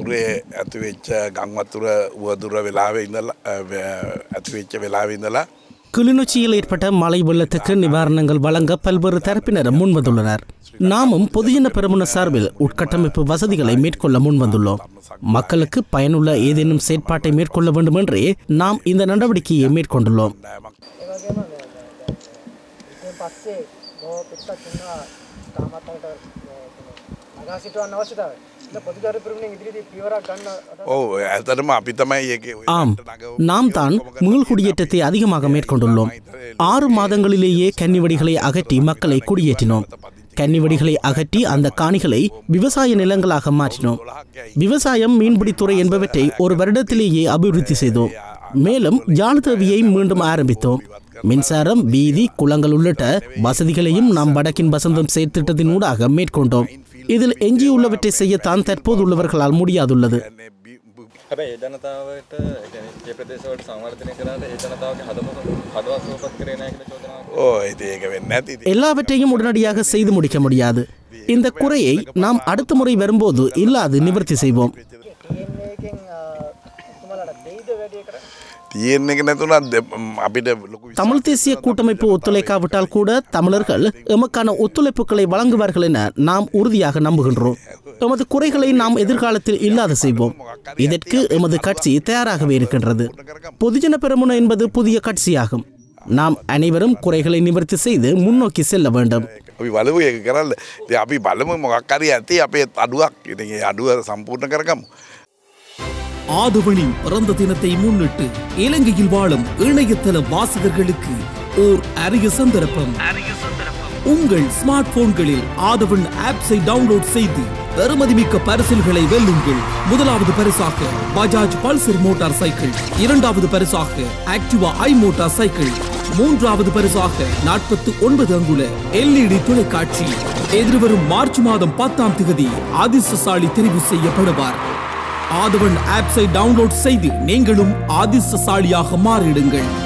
උරේ ඇතිවෙච්ච ගංවත්තුර වුවදුර වෙලාවෙ ඉඳලා අ, ව- ඇතිවෙච්ච වෙලාවෙ ඉඳලා கிளிநொச்சியில் ஏற்பட்ட மழை வெள்ளத்துக்கு நிவாரணங்கள் வழங்க பல்வேறு தரப்பினரும் முன்வந்துள்ளனர் நாமும் பொதுஜன பெருமுன சார்பில் உட்கட்டமைப்பு வசதிகளை மேற்கொள்ள முன்வந்துள்ளோம் மக்களுக்கு பயனுள்ள ஏதேனும் செயற்பாட்டை மேற்கொள்ள வேண்டும் என்றே நாம் இந்த நடவடிக்கையை மேற்கொண்டுள்ளோம் ஆம் நாம் தான் மீள் குடியேற்றத்தை அதிகமாக மேற்கொண்டுள்ளோம். ஆறு மாதங்களிலேயே கன்னிவடிகளை அகற்றி மக்களை குடியேற்றினோம். கன்னிவடிகளை அகற்றி அந்த காணிகளை விவசாய நிலங்களாக மாற்றினோம். விவசாயம் மீன்பிடித்துறை என்பவற்றை ஒரு வருடத்திலேயே அபிவிருத்தி செய்தோம். மேலும் ஜாலதேவியை மீண்டும் ஆரம்பித்தோம். மின்சாரம் வீதி குளங்கள் உள்ளிட்ட வசதிகளையும் நாம் வடக்கின் வசந்தம் செயற்திட்டத்தின் ஊடாக மேற்கொண்டோம். இதில் எஞ்சியுள்ளவற்றை செய்யத்தான் தற்போதுள்ளவர்களால் முடியாதுள்ளது හැබැයි ඒ ජනතාවට ඒ කියන්නේ ඒ ප්‍රදේශවලට සංවර්ධනය කරාට ඒ ජනතාවගේ හදවත හදවත් සුවපත් කරේ නැහැ කියලා චෝදනාවක් ඕ ඉති ඒක වෙන්න ඇති ඉතින්. எல்லாவற்றையும் உடனடியாக செய்து முடிக்க முடியாது இந்த குறையை நாம் அடுத்த முறை வரும்போது இல்லாது நிவர்த்தி செய்வோம் தமிழ் தேசிய கூட்டமைப்பு ஒத்துழைக்காவிட்டால் கூட தமிழர்கள் எமக்கான ஒத்துழைப்புகளை வழங்குவார்கள் என நாம் உறுதியாக நம்புகின்றோம் எமது குறைகளை நாம் எதிர்காலத்தில் இல்லாத செய்வோம் இதற்கு எமது கட்சி தயாராகவே இருக்கின்றது பொதுஜன பெரமுன என்பது புதிய கட்சியாகும் நாம் அனைவரும் குறைகளை நிவர்த்தி செய்து முன்னோக்கி செல்ல வேண்டும் අපි බලපු ඒක කරන්න ඉතින් අපි බලමු මොකක්කරි ඇති අපේ අඩුවක් ඉතින් ඒ අඩුව සම්පූර්ණ කරගමු ஆதவனின் பிறந்த தினத்தை முன்னிட்டு இலங்கையில் வாழும் இணையதள வாசகர்களுக்கு ஓர் அரிய சந்தர்ப்பம். உங்கள் ஸ்மார்ட் போன்களில் ஆதவன் ஆப்ஸை டவுன்லோட் செய்து பெறுமதிமிக்க பரிசில்களை வெல்லுங்கள். முதலாவது பரிசாக பஜாஜ் பல்சர் மோட்டார் சைக்கிள் இரண்டாவது பரிசாக ஆக்டிவா ஐ மோட்டார் சைக்கிள் மூன்றாவது பரிசாக நாற்பத்தி ஒன்பது அங்குல எல்இடி தொலைக்காட்சி. எதிர்வரும் மார்ச் மாதம் பத்தாம் தேதி அதிர்ஷ்டசாலி தெரிவு செய்யப்படுவார். ஆதவன் ஆப்ஸை டவுன்லோட் செய்து நீங்களும் ஆதிசசாலியாக மாறிடுங்கள்.